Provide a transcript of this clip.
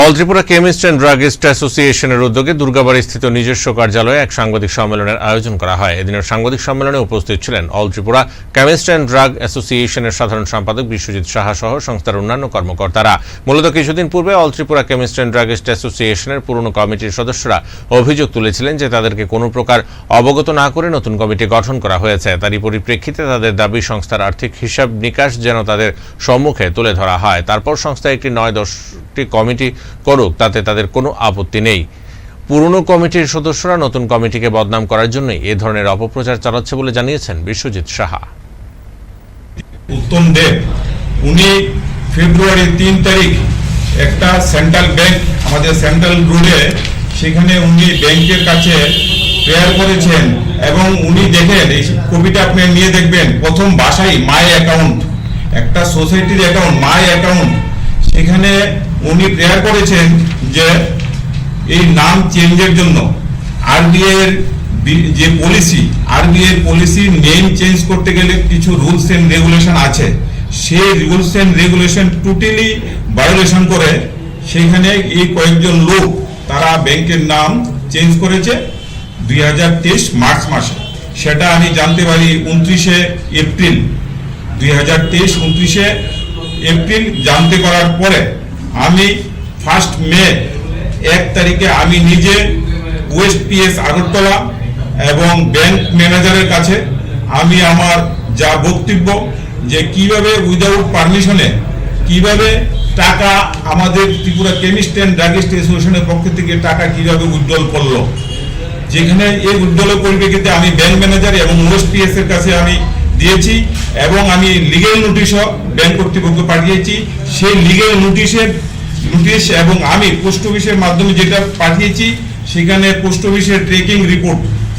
All Tripura chemist and druggist অ্যাসোসিয়েশনের উদ্যোগে দুর্গাবাড়ি স্থিত নিজস্ব কার্যালয়ে এক সাংবাদিক সম্মেলনের আয়োজন করা হয়। এদিনের সাংবাদিক সম্মেলনে উপস্থিত ছিলেন all Tripura chemist and drug অ্যাসোসিয়েশনের সাধারণ সম্পাদক বিশ্বজিৎ সাহা সহ সংস্থার অন্যান্য কর্মকর্তারা। মূলত কিছুদিন পূর্বে all Tripura chemist and druggist অ্যাসোসিয়েশনের পুরনো কমিটির সদস্যরা অভিযোগ তুলেছিলেন যে তাদেরকে কোনো প্রকার অবগত না করে নতুন কমিটি গঠন করা হয়েছে। তারই পরিপ্রেক্ষিতে তাদের দাবি, সংস্থার আর্থিক হিসাব নিকাশ যেন তাদের সম্মুখে তুলে ধরা হয়। তারপর সংস্থা একটি নয় দশটি কমিটি করুক, তাতে তাদের কোনো আপত্তি নেই। পুরনো কমিটির সদস্যরা নতুন কমিটিকে বদনাম করার জন্যই এ ধরনের অপপ্রচার চালাচ্ছে বলে জানিয়েছেন বিশ্বজিৎ সাহা। উত্তম দেব, উনি ফেব্রুয়ারি তিন তারিখ একটা সেন্ট্রাল ব্যাংক, আমাদের সেন্ট্রাল রোডে সেখানে উনি ব্যাংকের কাছে প্রেয়ার করেছেন এবং উনি দেখেন, এই কপিটা আপনি নিয়ে দেখবেন, প্রথম বাসাই মাই অ্যাকাউন্ট, একটা সোসাইটির অ্যাকাউন্ট, মাই অ্যাকাউন্ট সেখানে উনি প্রেয়ার করেছেন যে এই নাম চেঞ্জের জন্য আরবিআই এর যে পলিসি আরবিআই এর পলিসি নেম চেঞ্জ করতে গেলে কিছু রুলস এন্ড রেগুলেশন আছে। সেই rules and regulation totally violation করে সেখানে এই কয়েকজন লোক তারা ব্যাংকের নাম চেঞ্জ করেছে দুই হাজার তেইশ মার্চ মাসে। সেটা আমি জানতে পারি উনত্রিশে এপ্রিল। দুই হাজার তেইশ উনত্রিশে এপ্রিল জানতে করার পরে আমি ফার্স্ট মে এক তারিখে আমি নিজে ওয়েস্ট পিএস আগরতলা এবং ব্যাংক ম্যানেজারের কাছে আমি আমার যা বক্তব্য যে কীভাবে উইদাউট পারমিশনে কীভাবে টাকা আমাদের ত্রিপুরা কেমিস্ট অ্যান্ড ড্রাগিস্ট অ্যাসোসিয়েশনের পক্ষ থেকে টাকা কীভাবে উজ্জ্বল করল। যেখানে এই উজ্জ্বল পরিপ্রেক্ষিতে আমি ব্যাংক ম্যানেজার এবং ওয়েস্ট পিএস এর কাছে আমি দিয়েছি এবং আমি লিগেল নোটিশও ব্যাংক কর্তৃপক্ষ পাঠিয়েছি। সেই লিগেল নোটিশের নোটিশ এবং আমি পোস্ট অফিসের মাধ্যমে যেটা পাঠিয়েছি, সেখানে পোস্ট অফিসের ট্রেকিং রিপোর্ট